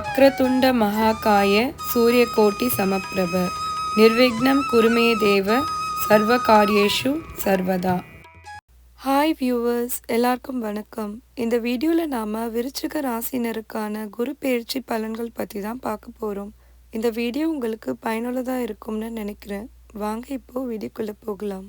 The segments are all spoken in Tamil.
வக்ரதுண்ட மகாகாய சூரியகோட்டி சமப்பிரப. நிர்விக்னம் குருமே தேவ சர்வ காரியேஷு சர்வதா. ஹாய் வியூவர்ஸ் எல்லாருக்கும் வணக்கம். இந்த வீடியோவில் நாம் விருச்சிக ராசினருக்கான குரு பெயர்ச்சி பலன்கள் பற்றி தான் பார்க்க போகிறோம் இந்த வீடியோ உங்களுக்கு பயனுள்ளதாக இருக்கும்னு நினைக்கிறேன். வாங்க இப்போது வீடியோக்குள்ளே போகலாம்.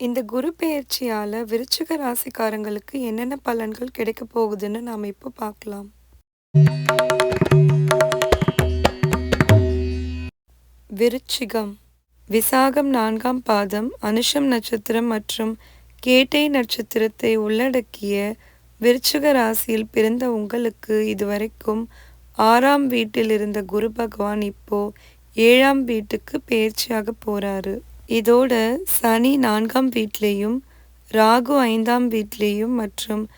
இந்த குரு பெயர்ச்சியால விருச்சிக ராசிக்காரங்களுக்கு என்னென்ன பலன்கள் கிடைக்க போகுதுன்னு நாம இப்போ பார்க்கலாம். விருச்சிகம். விசாகம் நான்காம் பாதம் அனுஷம் நட்சத்திரம் மற்றும் கேட்டை நட்சத்திரத்தை உள்ளடக்கிய விருச்சிக ராசியில் பிறந்த உங்களுக்கு இதுவரைக்கும் ஆறாம் வீட்டில் இருந்த குரு பகவான் இப்போ ஏழாம் வீட்டுக்கு பெயர்ச்சியாக போறாரு. இதோட சனி நான்காம் வீட்லேயும் ராகு ஐந்தாம் வீட்லேயும் மற்றும்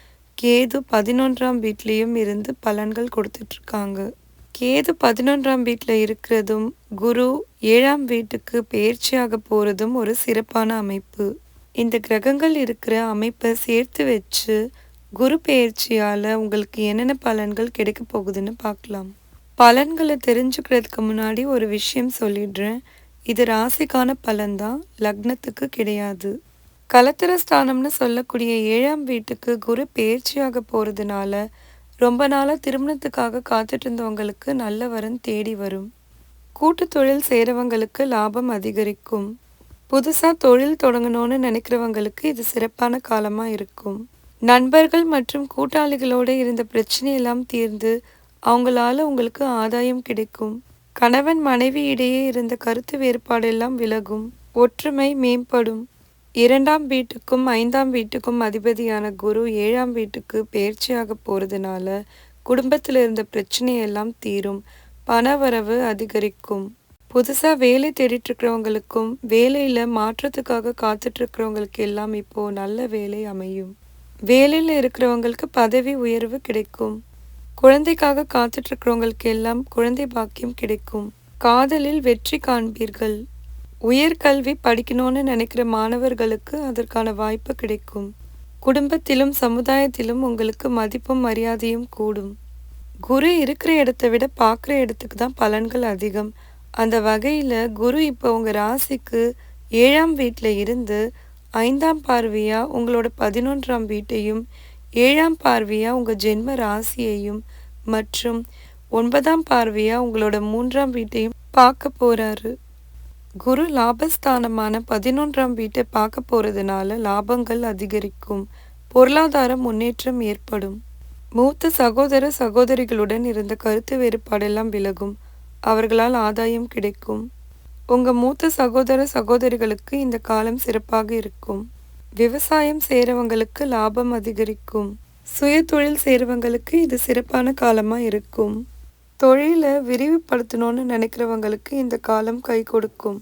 கேது பதினொன்றாம் வீட்லேயும் இருந்து பலன்கள் கொடுத்துட்ருக்காங்க. கேது பதினொன்றாம் வீட்டில் இருக்கிறதும் குரு ஏழாம் வீட்டுக்கு பெயர்ச்சியாக போகிறதும் ஒரு சிறப்பான அமைப்பு. இந்த கிரகங்கள் இருக்கிற அமைப்பை சேர்த்து வச்சு குரு பெயர்ச்சியால் உங்களுக்கு என்னென்ன பலன்கள் கிடைக்க போகுதுன்னு பார்க்கலாம். பலன்களை தெரிஞ்சுக்கிறதுக்கு முன்னாடி ஒரு விஷயம் சொல்லிடுறேன். இது ராசிக்கான பலன்தான். லக்னத்துக்கு கிடையாது. கலத்திரஸ்தானம்னு சொல்லக்கூடிய ஏழாம் வீட்டுக்கு குரு பெயர்ச்சியாக போகிறதுனால ரொம்ப நாளாக திருமணத்துக்காக காத்துட்டு இருந்தவங்களுக்கு நல்ல வரன் தேடி வரும். கூட்டு தொழில் செய்கிறவங்களுக்கு லாபம் அதிகரிக்கும். புதுசாக தொழில் தொடங்கணும்னு நினைக்கிறவங்களுக்கு இது சிறப்பான காலமாக இருக்கும். நண்பர்கள் மற்றும் கூட்டாளிகளோடு இருந்த பிரச்சனையெல்லாம் தீர்ந்து அவங்களால உங்களுக்கு ஆதாயம் கிடைக்கும். கணவன் மனைவி இடையே இருந்த கருத்து வேறுபாடெல்லாம் விலகும். ஒற்றுமை மேம்படும். இரண்டாம் வீட்டுக்கும் ஐந்தாம் வீட்டுக்கும் அதிபதியான குரு ஏழாம் வீட்டுக்கு பயிற்சியாக போகிறதுனால குடும்பத்தில் இருந்த பிரச்சனையெல்லாம் தீரும். பணவரவு அதிகரிக்கும். புதுசாக வேலை தேடிட்டு இருக்கிறவங்களுக்கும் வேலையில் மாற்றத்துக்காக காத்துட்டு இருக்கிறவங்களுக்கு எல்லாம் இப்போ நல்ல வேலை அமையும். வேலையில் இருக்கிறவங்களுக்கு பதவி உயர்வு கிடைக்கும். குழந்தைக்காக காத்துட்டு இருக்கிறவங்களுக்கு எல்லாம் குழந்தை பாக்கியம் கிடைக்கும். காதலில் வெற்றி காண்பீர்கள். உயர்கல்வி படிக்கணும்னு நினைக்கிற மாணவர்களுக்கு அதற்கான வாய்ப்பு கிடைக்கும். குடும்பத்திலும் சமுதாயத்திலும் உங்களுக்கு மதிப்பும் மரியாதையும் கூடும். குரு இருக்கிற இடத்த விட பார்க்குற இடத்துக்கு தான் பலன்கள் அதிகம். அந்த வகையில் குரு இப்போ உங்கள் ராசிக்கு ஏழாம் வீட்டில் இருந்து ஐந்தாம் பார்வையாக உங்களோட பதினொன்றாம் வீட்டையும் ஏழாம் பார்வையாக உங்கள் ஜென்ம ராசியையும் மற்றும் ஒன்பதாம் பார்வையாக உங்களோட மூன்றாம் வீட்டையும் பார்க்க போகிறாரு குரு லாபஸ்தானமான பதினொன்றாம் வீட்டை பார்க்க போகிறதுனால லாபங்கள் அதிகரிக்கும். பொருளாதார முன்னேற்றம் ஏற்படும். மூத்த சகோதர சகோதரிகளுடன் இருந்த கருத்து வேறுபாடெல்லாம் விலகும். அவர்களால் ஆதாயம் கிடைக்கும். உங்கள் மூத்த சகோதர சகோதரிகளுக்கு இந்த காலம் சிறப்பாக இருக்கும். விவசாயம் செய்கிறவங்களுக்கு லாபம் அதிகரிக்கும். சுய தொழில் செய்கிறவங்களுக்கு இது சிறப்பான காலமாக இருக்கும். தொழிலை விரிவுபடுத்தணும்னு நினைக்கிறவங்களுக்கு இந்த காலம் கை கொடுக்கும்.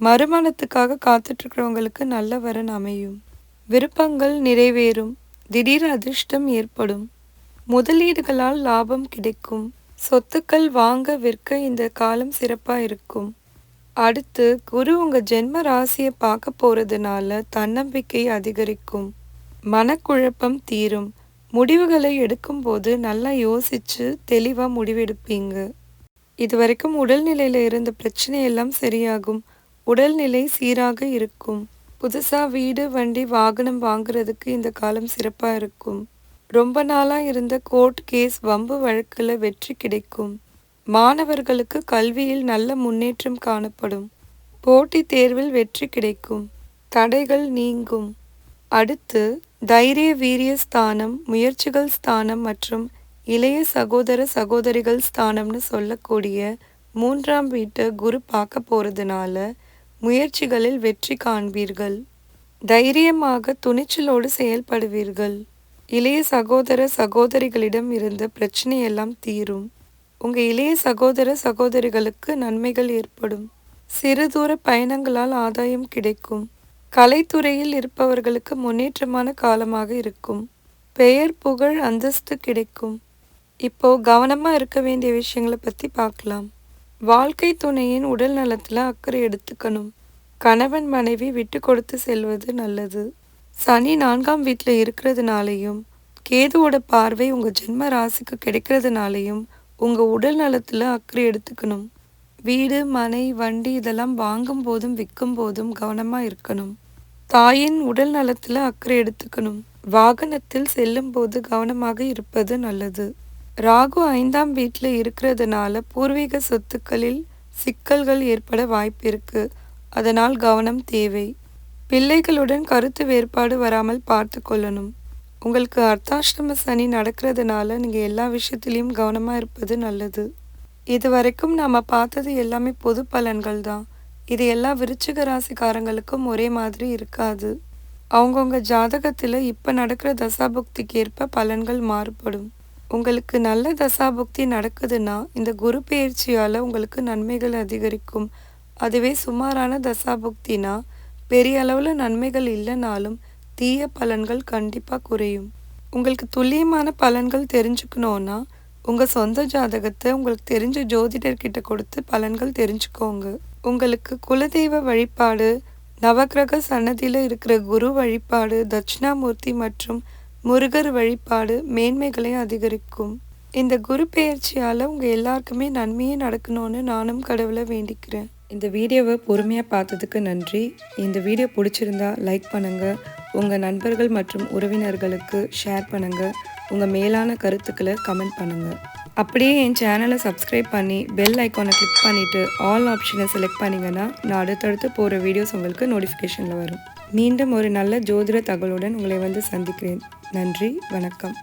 மறுமணத்துக்காக காத்துட்ருக்கிறவங்களுக்கு நல்ல வரன் அமையும். விருப்பங்கள் நிறைவேறும். திடீர் அதிர்ஷ்டம் ஏற்படும். முதலீடுகளால் லாபம் கிடைக்கும். சொத்துக்கள் வாங்க விற்க இந்த காலம் சிறப்பாக இருக்கும். அடுத்து குரு உங்கள் ஜென்ம ராசியை பார்க்க போகிறதுனால தன்னம்பிக்கை அதிகரிக்கும். மனக்குழப்பம் தீரும். முடிவுகளை எடுக்கும்போது நல்லா யோசிச்சு தெளிவாக முடிவெடுப்பீங்க. இது வரைக்கும் உடல்நிலையில் இருந்த பிரச்சனையெல்லாம் சரியாகும். உடல்நிலை சீராக இருக்கும். புதுசாக வீடு வண்டி வாகனம் வாங்குறதுக்கு இந்த காலம் சிறப்பாக இருக்கும். ரொம்ப நாளாக இருந்த கோர்ட் கேஸ் வம்பு வழக்கில் வெற்றி கிடைக்கும். மாணவர்களுக்கு கல்வியில் நல்ல முன்னேற்றம் காணப்படும். போட்டித் தேர்வில் வெற்றி கிடைக்கும். தடைகள் நீங்கும். அடுத்து தைரிய வீரிய ஸ்தானம் முயற்சிகள் ஸ்தானம் மற்றும் இளைய சகோதர சகோதரிகள் ஸ்தானம்னு சொல்லக்கூடிய மூன்றாம் வீட்டை குரு பார்க்க போகிறதுனால முயற்சிகளில் வெற்றி காண்பீர்கள். தைரியமாக துணிச்சலோடு செயல்படுவீர்கள். இளைய சகோதர சகோதரிகளிடம் இருந்த பிரச்சனையெல்லாம் தீரும். உங்கள் இளைய சகோதர சகோதரிகளுக்கு நன்மைகள் ஏற்படும். சிறு தூர பயணங்களால் ஆதாயம் கிடைக்கும். கலைத்துறையில் இருப்பவர்களுக்கு முன்னேற்றமான காலமாக இருக்கும். பெயர் புகழ் அந்தஸ்து கிடைக்கும். இப்போ கவனமாக இருக்க வேண்டிய விஷயங்களை பற்றி பார்க்கலாம். வாழ்க்கை துணையின் உடல் நலத்தில் அக்கறை எடுத்துக்கணும். கணவன் மனைவி விட்டு கொடுத்து செல்வது நல்லது. சனி நான்காம் வீட்டில் இருக்கிறதுனாலையும் கேதுவோட பார்வை உங்கள் ஜென்ம ராசிக்கு கிடைக்கிறதுனாலையும் உங்கள் உடல் நலத்தில் அக்கறை எடுத்துக்கணும். வீடு மனை வண்டி இதெல்லாம் வாங்கும் போதும் விற்கும் போதும் கவனமாக இருக்கணும். தாயின் உடல் நலத்தில் அக்கறை எடுத்துக்கணும். வாகனத்தில் செல்லும் போது கவனமாக இருப்பது நல்லது. ராகு ஐந்தாம் வீட்டில் இருக்கிறதுனால பூர்வீக சொத்துக்களில் சிக்கல்கள் ஏற்பட வாய்ப்பு இருக்கு. அதனால் கவனம் தேவை. பிள்ளைகளுடன் கருத்து வேறுபாடு வராமல் பார்த்து கொள்ளணும். உங்களுக்கு அர்த்தாஷ்டம சனி நடக்கிறதுனால நீங்கள் எல்லா விஷயத்துலேயும் கவனமாக இருப்பது நல்லது. இது வரைக்கும் நாம் பார்த்தது எல்லாமே பொது பலன்கள் தான். இது எல்லா விருச்சிக ராசிக்காரங்களுக்கும் ஒரே மாதிரி இருக்காது. அவங்கவுங்க ஜாதகத்தில் இப்போ நடக்கிற தசாபுக்திக்கு ஏற்ப பலன்கள் மாறுபடும். உங்களுக்கு நல்ல தசாபுக்தி நடக்குதுன்னா இந்த குரு பயிற்சியால் உங்களுக்கு நன்மைகள் அதிகரிக்கும். அதுவே சுமாரான தசாபுக்தினா பெரிய அளவில் நன்மைகள் இல்லைனாலும் தீய பலன்கள் கண்டிப்பாக குறையும். உங்களுக்கு துல்லியமான பலன்கள் தெரிஞ்சுக்கணுன்னா உங்கள் சொந்த ஜாதகத்தை உங்களுக்கு தெரிஞ்ச ஜோதிடர்கிட்ட கொடுத்து பலன்கள் தெரிஞ்சுக்கோங்க. உங்களுக்கு குலதெய்வ வழிபாடு நவக்கிரக சன்னதியில் இருக்கிற குரு வழிபாடு தட்சிணாமூர்த்தி மற்றும் முருகர் வழிபாடு மேன்மைகளை அதிகரிக்கும். இந்த குரு பெயர்ச்சியால் உங்கள் எல்லாருக்குமே நன்மையே நடக்கணும்னு நானும் கடவுளை வேண்டிக்கிறேன். இந்த வீடியோவை பொறுமையாக பார்த்ததுக்கு நன்றி. இந்த வீடியோ பிடிச்சிருந்தா லைக் பண்ணுங்கள் உங்கள் நண்பர்கள் மற்றும் உறவினர்களுக்கு ஷேர் பண்ணுங்கள் உங்கள் மேலான கருத்துக்களை கமெண்ட் பண்ணுங்கள் அப்படியே என் சேனலை சப்ஸ்கிரைப் பண்ணி பெல் ஐக்கானை கிளிக் பண்ணிவிட்டு ஆல் ஆப்ஷனை செலக்ட் பண்ணிங்கன்னா நான் அடுத்தடுத்து போகிற வீடியோஸ் உங்களுக்கு நோட்டிஃபிகேஷனில் வரும். மீண்டும் ஒரு நல்ல ஜோதிட தகவலுடன் உங்களை வந்து சந்திக்கிறேன். நன்றி வணக்கம்.